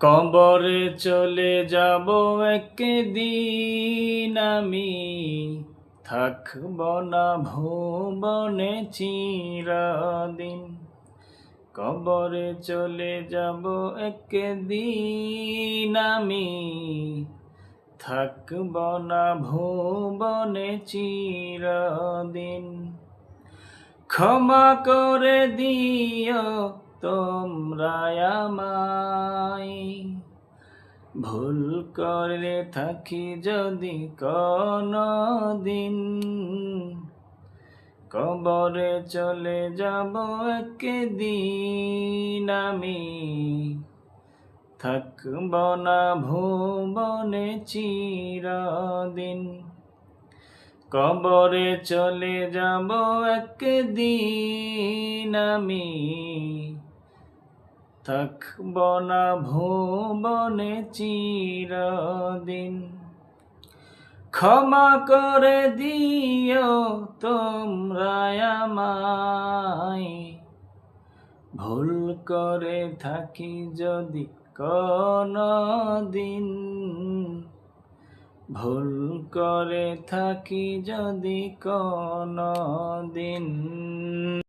কবরে চলে যাব একদিন আমি। থাকব না ভুবনে চিরদিন। কবরে চলে যাব একদিন আমি। থাকব না ভুবনে চিরদিন। ক্ষমা করে দিও তোমরা ভুল করে থাকি যদি দিন কবরে চলে যাব একদিন আমি। থাকব না ভুবনে চিরদিন। কবরে চলে যাব একদিন আমি। থাকব না ভুবনে চিরদিন। ক্ষমা করে দিও তোমরা আমায়। ভুল করে থাকি যদি কোনো দিন ভুল করে থাকি যদি কোনো দিন